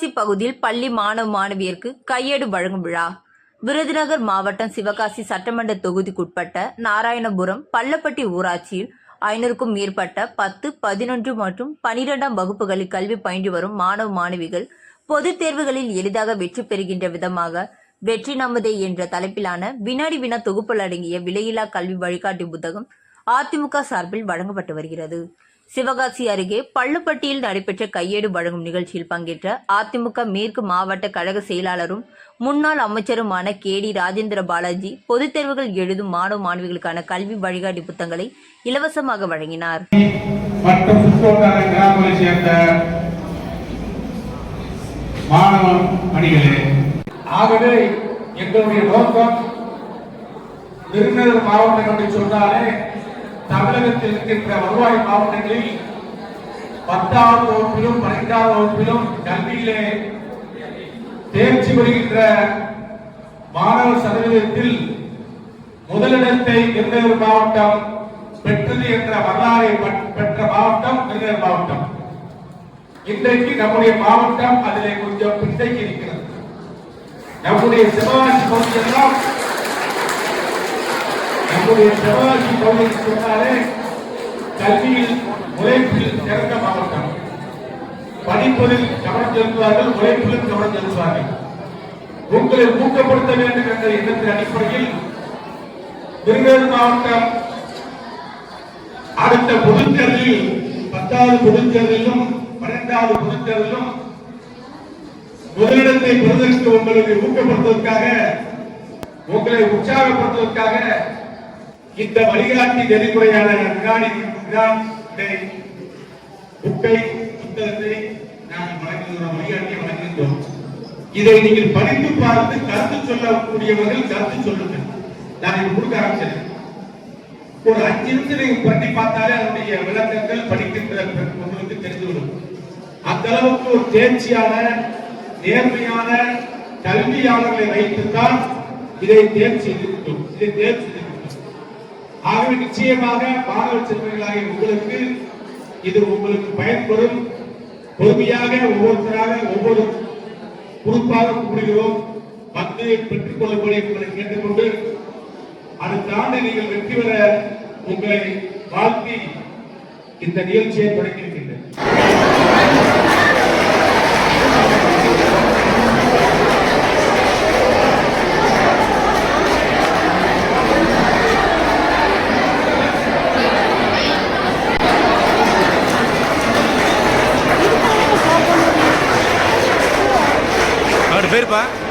பகுதியில் பள்ளி மாணவ மாணவியருக்கு கையேடு வழங்கும் விழா. விருதுநகர் மாவட்டம் சிவகாசி சட்டமன்ற தொகுதிக்குட்பட்ட நாராயணபுரம் பள்ளப்பட்டி ஊராட்சியில் ஐநூறுக்கும் மேற்பட்ட பத்து பதினொன்று மற்றும் பனிரெண்டாம் வகுப்புகளில் கல்வி பயின்று வரும் மாணவ மாணவிகள் பொதுத் தேர்வுகளில் எளிதாக வெற்றி பெறுகின்ற விதமாக வெற்றி நமதே என்ற தலைப்பிலான வினாடி வினா தொகுப்புகள் அடங்கிய விலையில்லா கல்வி வழிகாட்டி புத்தகம் அதிமுக சார்பில் வழங்கப்பட்டு வருகிறது. சிவகாசி அருகே பள்ளுப்பட்டியில் நடைபெற்ற கையேடு வழங்கும் நிகழ்ச்சியில் பங்கேற்ற அதிமுக மேற்கு மாவட்ட கழக செயலாளரும் முன்னாள் அமைச்சருமான கே. டி. ராஜேந்திர பாலாஜி பொதுத் தேர்வுகள் எழுதும் மாணவ மாணவிகளுக்கான கல்வி வழிகாட்டி புத்தகங்களை இலவசமாக வழங்கினார். ஆகவே எங்களுடைய நோக்கம் விருந்தினர் மாவட்டம் என்று சொன்னாலே தமிழகத்தில் இருக்கின்ற வருவாய் மாவட்டங்களில் பத்தாவது வகுப்பிலும் பன்னிரெண்டாவது வகுப்பிலும் கல்வியிலே தேர்ச்சி பெறுகின்ற மாணவர் சதவீதத்தில் முதலிடத்தை விருதுநகர் மாவட்டம் பெற்றது என்ற வரலாறை பெற்- பெற்ற மாவட்டம் விருதுநகர் மாவட்டம். இன்றைக்கு நம்முடைய மாவட்டம் அதிலே கொஞ்சம் பின்தங்கி இருக்கிறது நம்முடைய சிவகாசி பகுதியெல்லாம் நம்முடைய சிவகாசி பகுதிக்கு சொன்னாலே கல்வியில் உழைப்பில் சிறந்த மாவட்டம். படிப்பதில் கவனம் செலுத்துவார்கள் உழைப்பிலும் கவனம் செலுத்துவார்கள். உங்களை ஊக்கப்படுத்த வேண்டும் என்ற எண்ணத்தின் அடிப்படையில் விருதுநகர் மாவட்டம் அடுத்த பொதுத்தேர்தலில் பத்தாவது பொதுத்தேர்தலிலும் பன்னெண்டாவது பொதுத்தேர்தலிலும் முதலிடத்தை பெறுவதற்கு உங்களுக்கு ஊக்கப்படுத்துவதற்காக உங்களை உற்சாகப்படுத்துவதற்காக இந்த வழிகாட்டி நெறிமுறையான வினாடி புக்கை புத்தகத்தை நாங்கள் வழங்குகிறோம் வழிகாட்டியை வழங்குகின்றோம் இதை நீங்கள் படித்து பார்த்து கருத்து சொல்லக்கூடியவர்கள் கருத்து சொல்லுங்கள். நான் இது கொடுக்க ஆரம்பிச்சேன். ஒரு அஞ்சு நிமிஷம் நீங்க பண்ணி பார்த்தாலே அதனுடைய விளக்கங்கள் படிக்கின்ற உங்களுக்கு தெரிந்துவிடும். அந்த அளவுக்கு ஒரு தேர்ச்சியான நேர்மையான கல்வியாளர்களை வைத்துத்தான் இதை தேர்ச்சி இருக்கும் இதை தேர்ச்சி ஆகவே நிச்சயமாக மாணவ செல்வங்களாகிய உங்களுக்கு இது உங்களுக்கு பயன்படும். பொறுமையாக ஒவ்வொருத்தராக ஒவ்வொரு குறிப்பாக கூறுகிறோம். வந்து பெற்றுக் கொள்ளும்படி உங்களை கேட்டுக்கொண்டு அடுத்த ஆண்டு நீங்கள் வெற்றி பெற உங்களை வாழ்த்தி இந்த நிகழ்ச்சியை தொடங்கியிருக்கின்றேன் பேருப்பா.